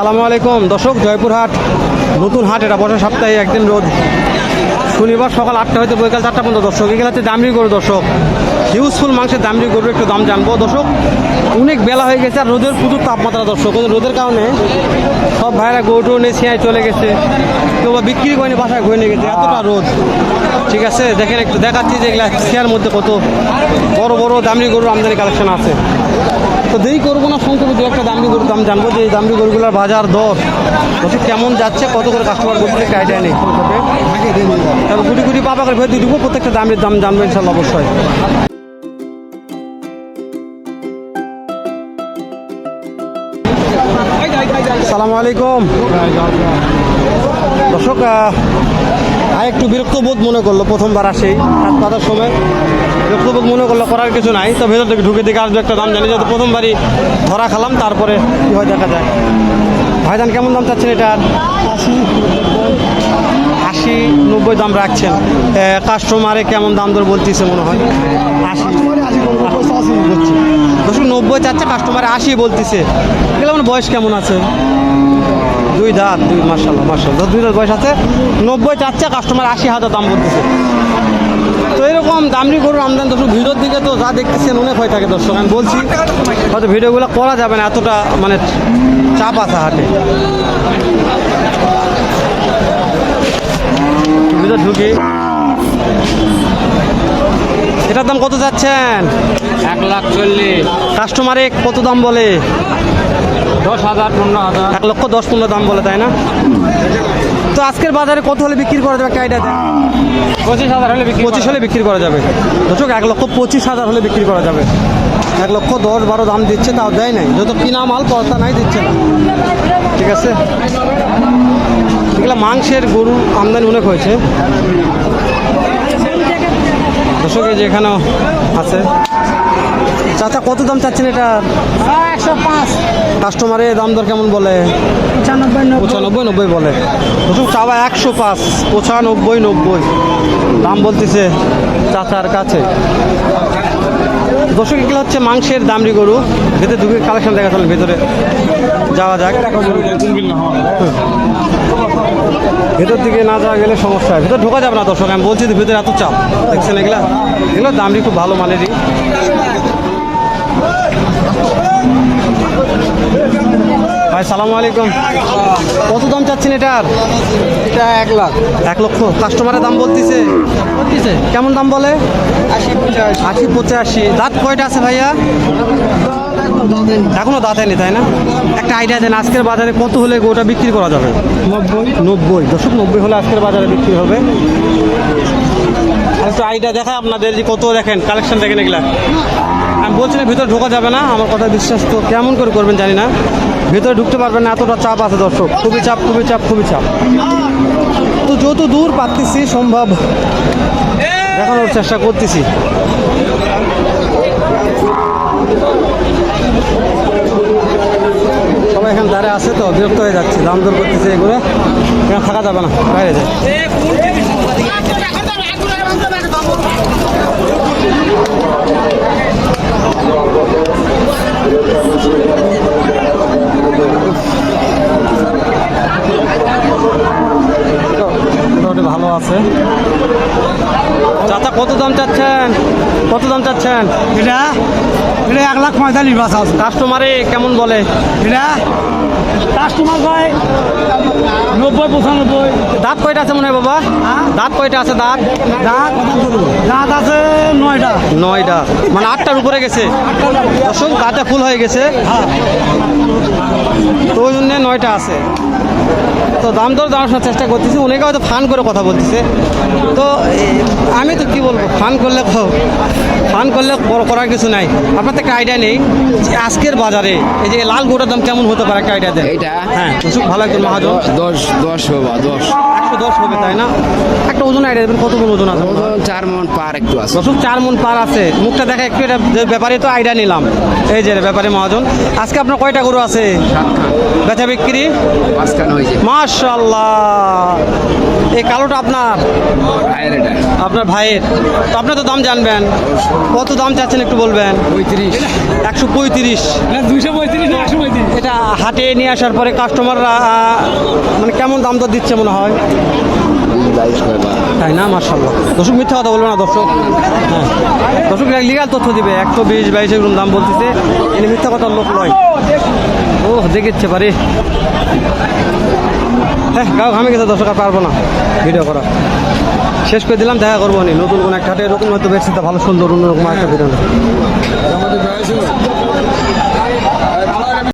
সালামু আলাইকুম। দর্শক, জয়পুরহাট, নতুন হাট, এটা বছর সপ্তাহে একদিন রোদ। শনিবার সকাল আটটা হইতে বৈকাল চারটা পর্যন্ত। দর্শক, এগুলো হচ্ছে দামরি গরু, দর্শক। হিউজফুল মাংসের দামরি গরুর একটু দাম জানব। দর্শক, অনেক বেলা হয়ে গেছে আর রোদের প্রচুর তাপমাত্রা, দর্শক। রোদের কারণে সব ভাইরা গরু নিয়ে ছিঁড়ায় চলে গেছে। কেউ বা বিক্রি করেনি, বাসায় ঘুরে নিয়ে গেছে। এতটা রোদ। ঠিক আছে, দেখেন একটু দেখাচ্ছি যে এগুলা মধ্যে কত বড় বড় দামরি গরুর আমদানি কালেকশন আছে। তো দেরি করব না সংক্ষেপে দু একটা দামরি গরুর দাম জানব, যে এই দামরি গরুগুলোর বাজার দর বলছি কেমন যাচ্ছে, কত করে কাস্টমার একটা আইডিয়া নেই। তারপর গুটি গুটি পাপা করে ভেতরে দিব প্রত্যেকটা দামের দাম জানব ইনশাল্লাহ অবশ্যই। সালামু আলাইকুম। দর্শক আর একটু বিরক্ত বোধ মনে করল, প্রথমবার আসেই হাত পাতার সময়। বিরক্ত মনে করল করার কিছু নাই। তো ভেতর থেকে ঢুকে দিকে আসবে একটা দাম জানি, যেহেতু প্রথমবারই ধরা খালাম, তারপরে কী হয় দেখা যায়। ভাইজান, কেমন দাম চাচ্ছেন এটার? আশি নব্বই দাম রাখছেন। কাস্টমারে কেমন দাম দর বলতেছে মনে হয়? আশি। দর্শক, নব্বই চাচ্ছে কাস্টমারে আশি বলতেছে। এগুলো মানে বয়স কেমন আছে? দুই দাঁত, দুই মার্শাল্লাহ মার্শাল্লাহ দুই দাঁত বয়স আছে। নব্বই চাচ্ছে কাস্টমার আশি হাজার দাম বলতেছে। তো এরকম দামরি গরুর আমদানি দর্শক ভিডিওর দিকে তো যা দেখতেছেন অনেক হয়ে থাকে দর্শক। আমি বলছি হয়তো ভিডিওগুলো করা যাবে না এতটা মানে চাপ আছে হাটে ভিতর ঢুকি। এটার দাম কত যাচ্ছেন? এক লাখ চল্লিশ। কাস্টমারে কত দাম বলে? দশ হাজার পনেরো হাজার। এক লক্ষ দশ পনেরো দাম বলে তাই না? তো আজকের বাজারে কত হলে বিক্রি করা যাবে একটা পঁচিশ হাজার হলে বিক্রি পঁচিশ হলে বিক্রি করা যাবে। দর্শক এক লক্ষ পঁচিশ হাজার হলে বিক্রি করা যাবে। এক লক্ষ দশ বারো দাম দিচ্ছে তাও দেয় নাই। যত কিনা মাল পয়সা নাই দিচ্ছে না। ঠিক আছে? এগুলো মাংসের গরু আমদানি অনেক হয়েছে। দর্শক এই যে এখানেও আছে। চাচা, কত দাম চাচ্ছেন এটা? একশো পাঁচ কাস্টমারে দাম দর কেমন বলে? পঁচানব্বই, নব্বই বলে। দর্শক চাওয়া একশো পাঁচ, পঁচানব্বই, নব্বই। দাম বলতেছে চাচার কাছে। দর্শক, এগুলো হচ্ছে মাংসের দামরি গরু। ভেতরে দুটো কালেকশন দেখা চলেন ভেতরে যাওয়া যাক। ভেতর দিকে না যাওয়া গেলে সমস্যা হয়। ভেতর ঢোকা যাবে না দর্শক, আমি বলছি ভেতরে এত চাপ। দেখছেন এগুলা? এগুলো দামরি খুব ভালো মানেরই। ভাই সালামু আলাইকুম। কত দাম চাচ্ছেন এটার? এটা এক লাখ। এক লক্ষ। কাস্টমারের দাম বলতেছে। বলতেছে। কেমন দাম বলে? আশি পঞ্চাশ আশি পঁচাশি। দাঁত কয়টা আছে ভাইয়া? এখনও দাঁত হয়নি তাই না? একটা আইডিয়া দেন আজকের বাজারে কত হলে ওটা বিক্রি করা যাবে? নব্বই। নব্বই। দশক নব্বই হলে আজকের বাজারে বিক্রি হবে। একটু আইডিয়া দেখায় আপনাদের যে কত দেখেন কালেকশন দেখেন এগুলা। আমি বলছি না ভিতরে ঢোকা যাবে না, আমার কথা বিশ্বাস তো কেমন করে করবেন জানি না। ভিতরে ঢুকতে পারবেন না, এতটা চাপ আছে দর্শক। খুবই চাপ খুবই চাপ খুবই চাপ। তো যত দূর পাচ্ছি সম্ভব দেখানোর চেষ্টা করতেছি। সবাই এখানে দাঁড়িয়ে আছে তো, বিরক্ত হয়ে যাচ্ছে, দাম দর করতেছে এগুলো। এখানে থাকা যাবে না, বাইরে যায় মোটামুটি ভালো আছে চাচা কত দাম চাচ্ছেন? কত দাম চাচ্ছেন? এটা এটা এক লাখ পঁয়তাল্লিশ বাস আছে। কাস্টমারে কেমন বলে? এটা কাস্টমার ভাই নব্বই পঁচানব্বই। দাঁত কয়টা আছে মনে হয় বাবা? হ্যাঁ? দাঁত কয়টা আছে দাঁত? দাঁত দাঁত আছে নয়টা। নয়টা। মানে আটটার উপরে গেছে? দর্শক দাঁতটা ফুল হয়ে গেছে? হ্যাঁ। তো ওই জন্য নয়টা আছে। তো দাম দর জানার চেষ্টা করতেছি অনেকে হয়তো ফান করে কথা বলতেছে। তো আমি তো কি বলব ফান করলে ফান করলে বড় করার কিছু নাই। আপনার তো একটা আইডিয়া নেই যে আজকের বাজারে এই যে লাল গোটার দাম কেমন হতে পারে একটা আইডিয়া দেন। এইটা? হ্যাঁ ভালো একজন মহাজন। দশ দশ বাবা দশ। দশ হবে তাই না? একটা ওজন আইডিয়া দেবেন কত ওজন আছে? ওজন চার মন পার একটু আছে। চার মন পার আছে। মুখটা দেখা একটু এটা ব্যাপারে তো আইডিয়া নিলাম। এই যে ব্যাপারে মহাজন। আজকে আপনার কয়টা গরু আছে? বেচা বিক্রি? মাঝখানে হয়েছে। মাস মাশাল্লাহ এই কালোটা আপনার? আপনার ভাইয়ের। তো আপনি তো দাম জানবেন। কত দাম চাচ্ছেন একটু বলবেন? পঁয়ত্রিশ। একশো পঁয়ত্রিশ। দুইশো পঁয়ত্রিশ এটা হাটে নিয়ে আসার পরে কাস্টমাররা মানে কেমন দাম দর দিচ্ছে মনে হয়? তাই না মার্শাল্লাহ দর্শক মিথ্যা কথা বলবে না দর্শক। হ্যাঁ। দর্শক লিগাল তথ্য দিবে। একশো বিশ বাইশ এরকম দাম বলতেছে। এনে মিথ্যা কথার লোক নয়। ও দেখেছে পারে হ্যাঁ গাও ঘামে গেছে, দর্শক পারব না। ভিডিও করা। শেষ করে দিলাম, দেখা করব নি। নতুন কোনো একটা এরকম হয়তো বেশি ভালো, সুন্দর, অন্যরকম একটা ভিডিও